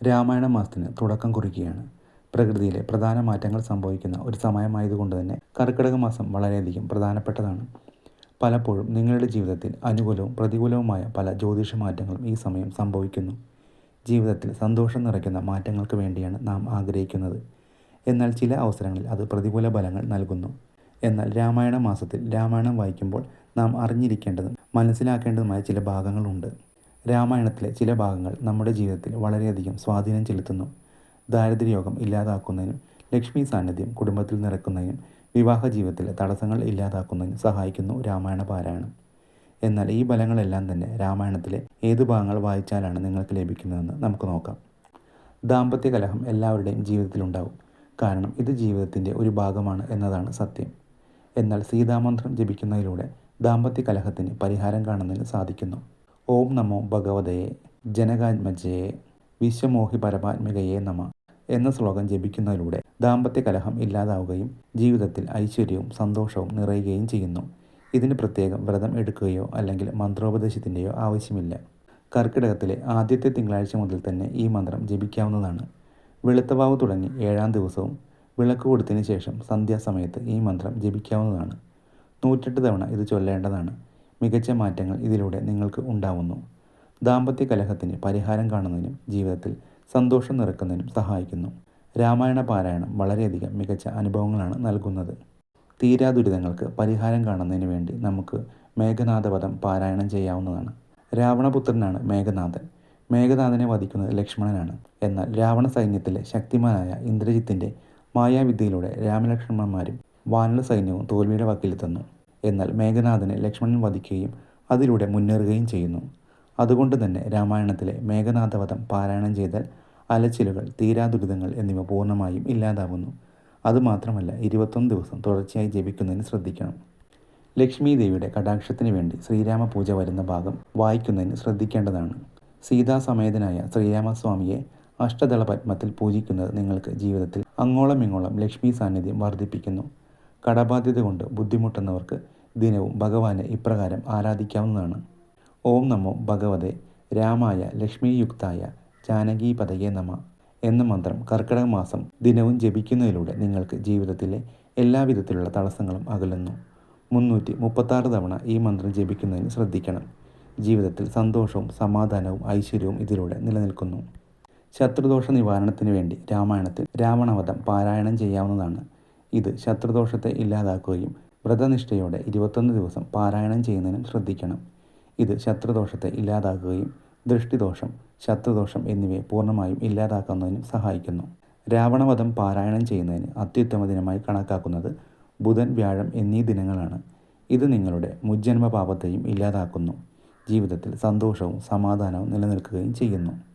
രാമായണ മാസത്തിന് തുടക്കം കുറിക്കുകയാണ്. പ്രകൃതിയിലെ പ്രധാന മാറ്റങ്ങൾ സംഭവിക്കുന്ന ഒരു സമയമായതുകൊണ്ട് തന്നെ കർക്കിടക മാസം വളരെയധികം പ്രധാനപ്പെട്ടതാണ്. പലപ്പോഴും നിങ്ങളുടെ ജീവിതത്തിൽ അനുകൂലവും പ്രതികൂലവുമായ പല ജ്യോതിഷ മാറ്റങ്ങളും ഈ സമയം സംഭവിക്കുന്നു. ജീവിതത്തിൽ സന്തോഷം നിറയ്ക്കുന്ന മാറ്റങ്ങൾക്ക് വേണ്ടിയാണ് നാം ആഗ്രഹിക്കുന്നത്. എന്നാൽ ചില അവസരങ്ങളിൽ അത് പ്രതികൂല ഫലങ്ങൾ നൽകുന്നു. എന്നാൽ രാമായണ മാസത്തിൽ രാമായണം വായിക്കുമ്പോൾ നാം അറിഞ്ഞിരിക്കേണ്ടതും മനസ്സിലാക്കേണ്ടതുമായ ചില ഭാഗങ്ങളുണ്ട്. രാമായണത്തിലെ ചില ഭാഗങ്ങൾ നമ്മുടെ ജീവിതത്തിൽ വളരെയധികം സ്വാധീനം ചെലുത്തുന്നു. ദാരിദ്ര്യയോഗം ഇല്ലാതാക്കുന്നതിനും ലക്ഷ്മി സാന്നിധ്യം കുടുംബത്തിൽ നിറക്കുന്നതിനും വിവാഹ ജീവിതത്തിലെ തടസ്സങ്ങൾ ഇല്ലാതാക്കുന്നതിനും സഹായിക്കുന്നു രാമായണ പാരായണം. എന്നാൽ ഈ ഫലങ്ങളെല്ലാം തന്നെ രാമായണത്തിലെ ഏത് ഭാഗങ്ങൾ വായിച്ചാലാണ് നിങ്ങൾക്ക് ലഭിക്കുന്നതെന്ന് നമുക്ക് നോക്കാം. ദാമ്പത്യ കലഹം എല്ലാവരുടെയും ജീവിതത്തിലുണ്ടാവും കാരണം ഇത് ജീവിതത്തിന്റെ ഒരു ഭാഗമാണ് എന്നതാണ് സത്യം. എന്നാൽ സീതാമന്ത്രം ജപിക്കുന്നതിലൂടെ ദാമ്പത്യ കലഹത്തിന് പരിഹാരം കാണുന്നതിന് സാധിക്കുന്നു. ഓം നമോ ഭഗവതയെ ജനകാത്മജയെ വിശ്വമോഹി പരമാത്മികയെ നമ എന്ന ശ്ലോകം ജപിക്കുന്നതിലൂടെ ദാമ്പത്യ കലഹം ഇല്ലാതാവുകയും ജീവിതത്തിൽ ഐശ്വര്യവും സന്തോഷവും നിറയുകയും ചെയ്യുന്നു. ഇതിന് പ്രത്യേകം വ്രതം എടുക്കുകയോ അല്ലെങ്കിൽ മന്ത്രോപദേശത്തിന്റെയോ ആവശ്യമില്ല. കർക്കിടകത്തിലെ ആദ്യത്തെ തിങ്കളാഴ്ച മുതൽ തന്നെ ഈ മന്ത്രം ജപിക്കാവുന്നതാണ്. വെളുത്തവാവ് തുടങ്ങി ഏഴാം ദിവസവും വിളക്ക് കൊടുത്തതിന് ശേഷം സന്ധ്യാസമയത്ത് ഈ മന്ത്രം ജപിക്കാവുന്നതാണ്. നൂറ്റെട്ട് തവണ ഇത് ചൊല്ലേണ്ടതാണ്. മികച്ച മാറ്റങ്ങൾ ഇതിലൂടെ നിങ്ങൾക്ക് ഉണ്ടാവുന്നു. ദാമ്പത്യ കലഹത്തിന് പരിഹാരം കാണുന്നതിനും ജീവിതത്തിൽ സന്തോഷം നിറക്കുന്നതിനും സഹായിക്കുന്നു. രാമായണ പാരായണം വളരെയധികം മികച്ച അനുഭവങ്ങളാണ് നൽകുന്നത്. തീരാ ദുരിതങ്ങൾക്ക് പരിഹാരം കാണുന്നതിന് വേണ്ടി നമുക്ക് മേഘനാഥവധം പാരായണം ചെയ്യാവുന്നതാണ്. രാവണപുത്രനാണ് മേഘനാഥൻ. മേഘനാഥനെ വധിക്കുന്നത് ലക്ഷ്മണനാണ്. എന്നാൽ രാവണ സൈന്യത്തിലെ ശക്തിമാനായ ഇന്ദ്രജിത്തിന്റെ മായാവിദ്യയിലൂടെ രാമലക്ഷ്മണന്മാരും വാനര സൈന്യവും തോൽവിയുടെ വക്കിലെത്തുന്നു. എന്നാൽ മേഘനാഥനെ ലക്ഷ്മണൻ വധിക്കുകയും അതിലൂടെ മുന്നേറുകയും ചെയ്യുന്നു. അതുകൊണ്ട് തന്നെ രാമായണത്തിലെ മേഘനാഥവധം പാരായണം ചെയ്താൽ അലച്ചിലുകൾ തീരാദുരിതങ്ങൾ എന്നിവ പൂർണമായും ഇല്ലാതാവുന്നു. അതുമാത്രമല്ല ഇരുപത്തൊന്ന് ദിവസം തുടർച്ചയായി ജപിക്കുന്നതിന് ശ്രദ്ധിക്കണം. ലക്ഷ്മി ദേവിയുടെ കടാക്ഷത്തിന് വേണ്ടി ശ്രീരാമ പൂജ വരുന്ന ഭാഗം വായിക്കുന്നതിന് ശ്രദ്ധിക്കേണ്ടതാണ്. സീതാസമേതനായ ശ്രീരാമസ്വാമിയെ അഷ്ടദള പത്മത്തിൽ പൂജിക്കുന്നത് നിങ്ങൾക്ക് ജീവിതത്തിൽ അങ്ങോളം ഇങ്ങോളം ലക്ഷ്മി സാന്നിധ്യം വർദ്ധിപ്പിക്കുന്നു. കടബാധ്യത കൊണ്ട് ബുദ്ധിമുട്ടുന്നവർക്ക് ദിനവും ഭഗവാനെ ഇപ്രകാരം ആരാധിക്കാവുന്നതാണ്. ഓം നമോ ഭഗവതെ രാമായ ലക്ഷ്മിയുക്തായ ജാനകി പതയെ നമ എന്ന മന്ത്രം കർക്കിടക മാസം ദിനവും ജപിക്കുന്നതിലൂടെ നിങ്ങൾക്ക് ജീവിതത്തിലെ എല്ലാവിധത്തിലുള്ള തടസ്സങ്ങളും അകലുന്നു. മുന്നൂറ്റി മുപ്പത്താറ് തവണ ഈ മന്ത്രം ജപിക്കുന്നതിന് ശ്രദ്ധിക്കണം. ജീവിതത്തിൽ സന്തോഷവും സമാധാനവും ഐശ്വര്യവും ഇതിലൂടെ നിലനിൽക്കുന്നു. ശത്രുദോഷ നിവാരണത്തിന് വേണ്ടി രാമായണത്തിൽ രാവണവധം പാരായണം ചെയ്യാവുന്നതാണ്. ഇത് ശത്രുദോഷത്തെ ഇല്ലാതാക്കുകയും വ്രതനിഷ്ഠയോടെ ഇരുപത്തൊന്ന് ദിവസം പാരായണം ചെയ്യുന്നതിനും ശ്രദ്ധിക്കണം. ഇത് ശത്രുദോഷത്തെ ഇല്ലാതാക്കുകയും ദൃഷ്ടിദോഷം ശത്രുദോഷം എന്നിവയെ പൂർണമായും ഇല്ലാതാക്കുന്നതിനും സഹായിക്കുന്നു. രാവണവധം പാരായണം ചെയ്യുന്നതിന് അത്യുത്തമ ദിനമായി കണക്കാക്കുന്നത് ബുധൻ വ്യാഴം എന്നീ ദിനങ്ങളാണ്. ഇത് നിങ്ങളുടെ മുജ്ജന്മ പാപത്തെയും ഇല്ലാതാക്കുന്നു. ജീവിതത്തിൽ സന്തോഷവും സമാധാനവും നിലനിൽക്കുകയും ചെയ്യുന്നു.